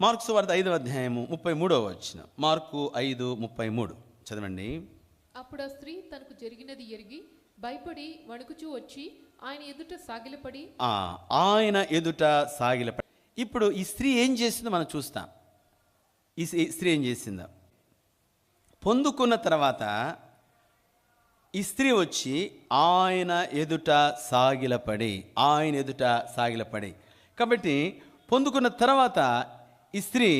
Mark సువార్త ఐదవ అధ్యాయము ముప్పై మూడవ వచ్చిన మార్కు ఐదు ముప్పై మూడు. చదవండి. అప్పుడు ఆ స్త్రీ తనకు జరిగినది ఎరిగి భయపడి వణుకుచూ వచ్చి ఆయన ఎదుట సాగిలపడి ఆ, ఆయన ఎదుట సాగిల ఇప్పుడు ఈ స్త్రీ ఏం చేసిందో మనం చూస్తాం. ఈ స్త్రీ ఏం చేసిందో. పొందుకున్న తర్వాత ఈ స్త్రీ వచ్చి ఆయన ఎదుట సాగిలపడి ఆయన ఎదుట సాగిలపడి. కాబట్టి పొందుకున్న తర్వాత ఈ స్త్రీ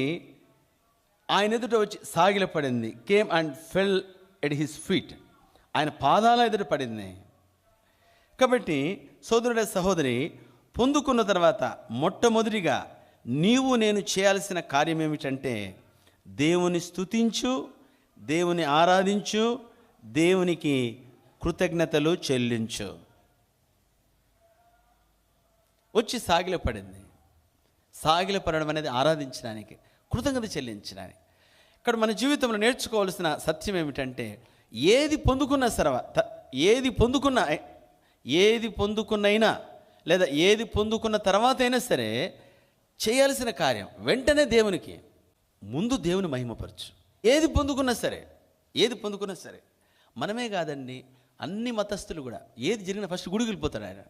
ఆయన ఎదుట వచ్చి సాగిలపడింది came and fell at his feet ఆయన పాదాల ఎదుట పడింది. కాబట్టి సోదరుడ సహోదరి పొందుకున్న తర్వాత మొట్టమొదటిగా నీవు నేను చేయాల్సిన కార్యం ఏమిటంటే దేవుని స్తుతించు దేవుని ఆరాధించు దేవునికి కృతజ్ఞతలు చెల్లించు. వచ్చి సాగిలపడింది పడింది సాగిలో పడడం అనేది ఆరాధించడానికి కృతజ్ఞత చెల్లించడానికి. ఇక్కడ మన జీవితంలో నేర్చుకోవాల్సిన సత్యం ఏమిటంటే ఏది పొందుకున్నా సర్వ ఏది పొందుకున్నా ఏది పొందుకున్నైనా లేదా ఏది పొందుకున్న తర్వాత అయినా సరే చేయాల్సిన కార్యం వెంటనే దేవునికి ముందు దేవుని మహిమపరచు. ఏది పొందుకున్నా సరే ఏది పొందుకున్నా సరే మనమే కాదండి అన్ని మతస్థులు కూడా ఏది జరిగినా ఫస్ట్ గుడికి వెళ్ళిపోతాడు ఆయన.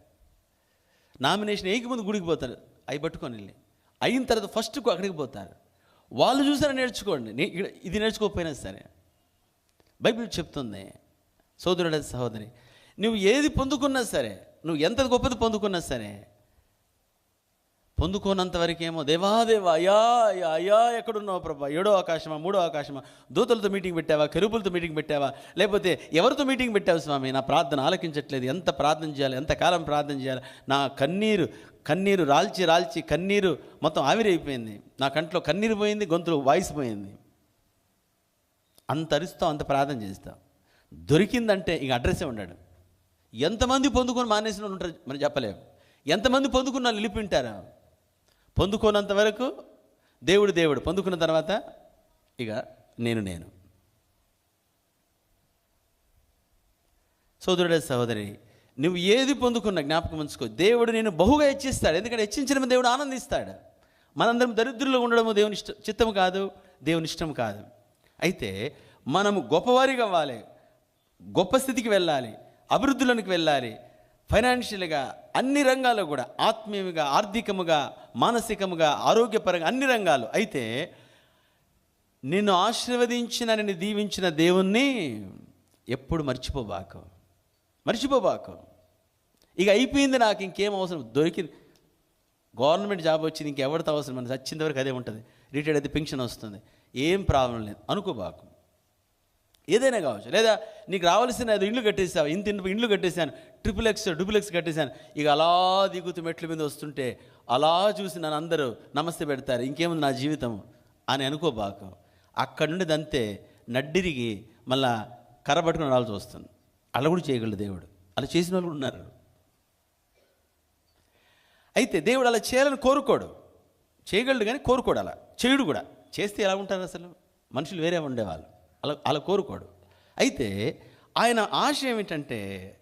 నామినేషన్ ఏకి ముందు గుడికి పోతారు అవి పట్టుకొని వెళ్ళి. అయిన తర్వాత ఫస్ట్ అక్కడికి పోతారు. వాళ్ళు చూసారా నేర్చుకోండి. నే- ఇక్కడ ఇది నేర్చుకోకపోయినా సరే. బైబిల్ చెప్తుంది సోదరుడ సహోదరి నువ్వు ఏది పొందుకున్నా సరే నువ్వు ఎంత గొప్పది పొందుకున్నా సరే పొందుకోనంత వరకేమో దేవాదేవ అయా అయా అయ్యా ఎక్కడున్నావు ప్రభా? ఏడో ఆకాశమా మూడో ఆకాశమా? దూతలతో మీటింగ్ పెట్టావా? కెరుపులతో మీటింగ్ పెట్టావా? లేకపోతే ఎవరితో మీటింగ్ పెట్టావు స్వామి? నా ప్రార్థన ఆలకించట్లేదు. ఎంత ప్రార్థన చేయాలి? ఎంత కాలం ప్రార్థన చేయాలి? నా కన్నీరు కన్నీరు రాల్చి రాల్చి కన్నీరు మొత్తం ఆవిరైపోయింది నా కంట్లో కన్నీరు పోయింది గొంతులో వాయిస్ పోయింది. అంత అరుస్తావు అంత ప్రార్థన చేస్తావు. దొరికిందంటే ఇక అడ్రస్సే ఉన్నాడు ఎంతమంది పొందుకొని మానేసిన ఉంటారు? మనం చెప్పలేము. ఎంతమంది పొందుకున్న నిలిపింటారా పొందుకోనంత వరకు దేవుడు దేవుడు. పొందుకున్న తర్వాత ఇక నేను నేను. సోదరుడే సహోదరి నువ్వు ఏది పొందుకున్న జ్ఞాపకం ఉంచుకో. దేవుడు నేను బహుగా హెచ్చిస్తాడు. ఎందుకంటే హెచ్చించిన దేవుడు ఆనందిస్తాడు. మనందరం దరిద్రుల్లో ఉండడము దేవుని ఇష్ట చిత్తము కాదు దేవుని ఇష్టం కాదు. అయితే మనము గొప్పవారిగా అవ్వాలి గొప్ప స్థితికి వెళ్ళాలి అభివృద్ధిలోనికి వెళ్ళాలి ఫైనాన్షియల్గా అన్ని రంగాల్లో కూడా ఆత్మీయంగా ఆర్థికముగా మానసికముగా ఆరోగ్యపరంగా అన్ని రంగాలు. అయితే నిన్ను ఆశీర్వదించిన నిన్ను దీవించిన దేవుణ్ణి ఎప్పుడు మర్చిపోబాకు. మర్చిపోబాకు. ఇక అయిపోయింది నాకు ఇంకేం అవసరం? దొరికింది. గవర్నమెంట్ జాబ్ వచ్చింది ఇంకెవరితో అవసరం? మనం చచ్చిన వరకు అదే ఉంటుంది. రిటైర్డ్ అయితే పెన్షన్ వస్తుంది. ఏం ప్రాబ్లం లేదు. అనుకోబాకు. ఏదైనా కావచ్చు. లేదా నీకు రావాల్సిన అది ఇల్లు కట్టేసావు ఇంత ఇండ్లు కట్టేశాను ట్రిపుల్ ఎక్స్ డబుల్ ఎక్స్ కట్టేశాను. ఇక అలా దిగుతూ మెట్ల మీద వస్తుంటే అలా చూసి నన్ను అందరూ నమస్తే పెడతారు. ఇంకేముంది నా జీవితం? అని అనుకోబాకు అక్కడి నుండి దంతే నడ్డిరిగి మళ్ళా కర్ర పట్టుకుని రావాల్సి వస్తుంది. అలా కూడా చేయగలడు దేవుడు. అలా చేసిన వాళ్ళు కూడా ఉన్నారు. అయితే దేవుడు అలా చేయాలని కోరుకోడు. చేయగలడు కానీ కోరుకోడు అలా. చేయుడు కూడా. చేస్తే ఎలా ఉంటారు అసలు? మనుషులు వేరే ఉండేవాళ్ళు. అలా అలా కోరుకోడు. అయితే ఆయన ఆశయం ఏమిటంటే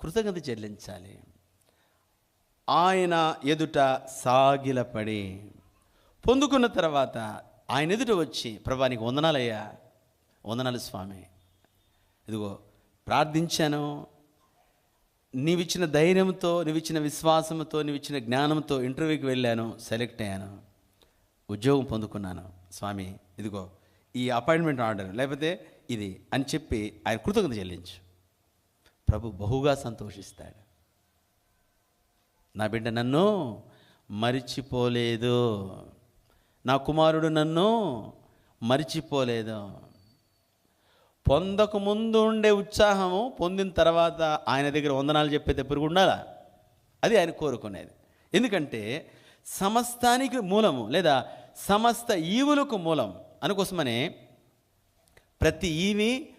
కృతజ్ఞత చెల్లించాలి. ఆయన ఎదుట సాగిలపడి పొందుకున్న తర్వాత ఆయన ఎదుట వచ్చి ప్రభా నీకు వందనాలయ్యా. వందనాలు స్వామి. ఇదిగో ప్రార్థించాను. నీవిచ్చిన ధైర్యంతో నీవిచ్చిన విశ్వాసంతో నీవిచ్చిన జ్ఞానంతో ఇంటర్వ్యూకి వెళ్ళాను సెలెక్ట్ అయ్యాను. ఉద్యోగం పొందుకున్నాను. స్వామి ఇదిగో ఈ అపాయింట్మెంట్ ఆర్డర్. లేకపోతే ఇది అని చెప్పి ఆయన కృతజ్ఞత చెల్లించు. ప్రభు బహుగా సంతోషిస్తాడు. నా బిడ్డ నన్ను మరిచిపోలేదు. నా కుమారుడు నన్ను మరిచిపోలేదు. పొందక ముందు ఉండే ఉత్సాహము పొందిన తర్వాత ఆయన దగ్గర వందనాలు చెప్పే ఎప్పుడు ఉండాలా? అది ఆయన కోరుకునేది. ఎందుకంటే సమస్తానికి మూలము లేదా సమస్త ఈవులకు మూలం అనుకోసమనే ప్రతి ఈవి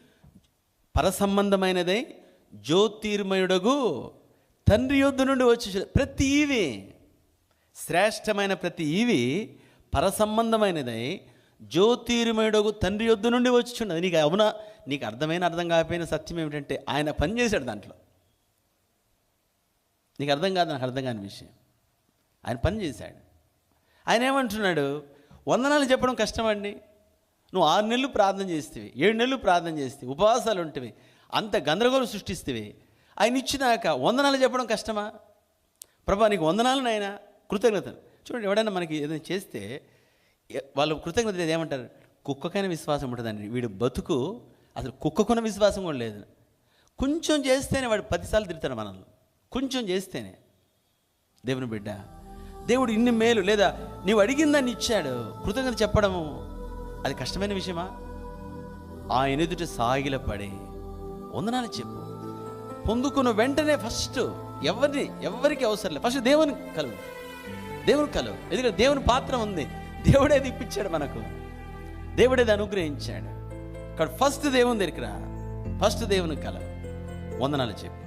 పరసంబంధమైనదై జ్యోతిర్మయుడగు తండ్రి యొద్ద నుండి వచ్చి ప్రతి ఈవి శ్రేష్టమైన ప్రతి ఈవి పరసంబంధమైనదై జ్యోతిర్మయుడగు తండ్రి యొద్ద నుండి వచ్చుచున్నది నీకు అవునా? నీకు అర్థమైన అర్థం కాకపోయిన సత్యం ఏమిటంటే ఆయన పనిచేశాడు దాంట్లో. నీకు అర్థం కాదు నాకు అర్థం కాని విషయం. ఆయన పని చేశాడు ఆయన ఏమంటున్నాడు? వందనాలు చెప్పడం కష్టమండి. నువ్వు ఆరు నెలలు ప్రార్థన చేస్తేవి ఏడు నెలలు ప్రార్థన చేస్తే ఉపవాసాలు ఉంటవి అంత గందరగోళం సృష్టిస్తేవి. ఆయన ఇచ్చినాక వందనాలు చెప్పడం కష్టమా? ప్రభా నీకు వందనాలు నాయన? కృతజ్ఞత చూడండి ఎవడైనా మనకి ఏదైనా చేస్తే వాళ్ళు కృతజ్ఞత లేదు ఏమంటారు? కుక్కకైనా విశ్వాసం ఉంటుందండి. వీడు బతుకు అసలు కుక్కకున్న విశ్వాసం కూడా లేదు. కొంచెం చేస్తేనే వాడు పదిసార్లు తిడతాడు మనల్ని. కొంచెం చేస్తేనే. దేవుని బిడ్డ దేవుడు ఇన్ని మేలు లేదా నీవు అడిగిందని ఇచ్చాడు కృతజ్ఞత చెప్పడము అది కష్టమైన విషయమా? ఆయన ఎదుట సాగిలపడే వందనాలు చెప్పు. పొందుకున్న వెంటనే ఫస్ట్ ఎవరిని ఎవరికి అవసరం లేదు. ఫస్ట్ దేవుని కలువు. దేవుని కలువు. ఎందుకంటే దేవుని పాత్ర ఉంది. దేవుడే ఇప్పించాడు మనకు. దేవుడేది అనుగ్రహించాడు. ఇక్కడ ఫస్ట్ దేవుని దగ్గరికి రా. ఫస్ట్ దేవుని కలవు. వందనాలు చెప్పు.